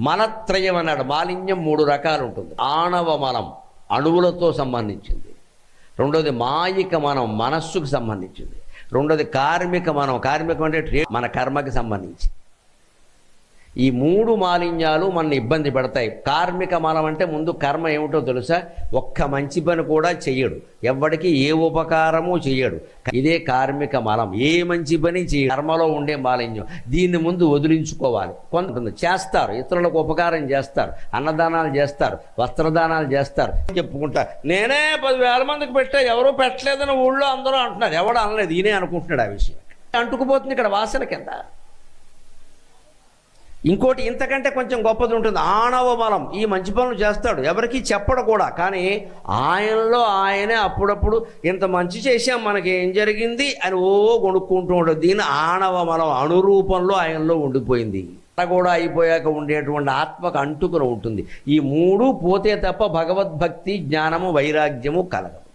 మలత్రయం అన్నాడు. మాలిన్యం మూడు రకాలు ఉంటుంది ఆణవ మలం అణువులతో సంబంధించింది. రెండోది మాయిక మనం మనస్సుకు సంబంధించింది. రెండోది కార్మిక మనం. కార్మికం అంటే మన కర్మకి సంబంధించి ఈ మూడు మాలిన్యాలు మన ఇబ్బంది పెడతాయి. కార్మిక మలం అంటే ముందు కర్మ ఏమిటో తెలుసా? ఒక్క మంచి పని కూడా చెయ్యడు. ఎవ్వడికి ఏ ఉపకారము చెయ్యడు. ఇదే కార్మిక మలం. ఏ మంచి పని చేయడు కర్మలో ఉండే మాలిన్యం. దీన్ని ముందు వదిలించుకోవాలి. కొంత చేస్తారు. ఇతరులకు ఉపకారం చేస్తారు. అన్నదానాలు చేస్తారు. వస్త్రదానాలు చేస్తారు. చెప్పుకుంటా. నేనే పదివేల మందికి పెట్టా. ఎవరూ పెట్టలేదని ఊళ్ళో అందరూ అంటున్నారు. ఎవడు అనలేదు. ఈయనే అనుకుంటున్నాడు ఆ విషయం. అంటుకుపోతుంది ఇక్కడ వాసన కింద. ఇంకోటి ఇంతకంటే కొంచెం గొప్పది ఉంటుంది. ఆణవ బలం. ఈ మంచి పనులు చేస్తాడు. ఎవరికి చెప్పడు కూడా. కానీ ఆయనలో ఆయనే అప్పుడప్పుడు ఇంత మంచి చేశాం మనకి ఏం జరిగింది అని ఓ కొనుక్కుంటూ ఉంటాడు దీని ఆణవ బలం అనురూపంలో ఆయనలో ఉండిపోయింది. కూడా అయిపోయాక ఉండేటువంటి ఆత్మకు అంటుకుని ఉంటుంది. ఈ మూడు పోతే తప్ప భగవద్భక్తి జ్ఞానము వైరాగ్యము కలగదు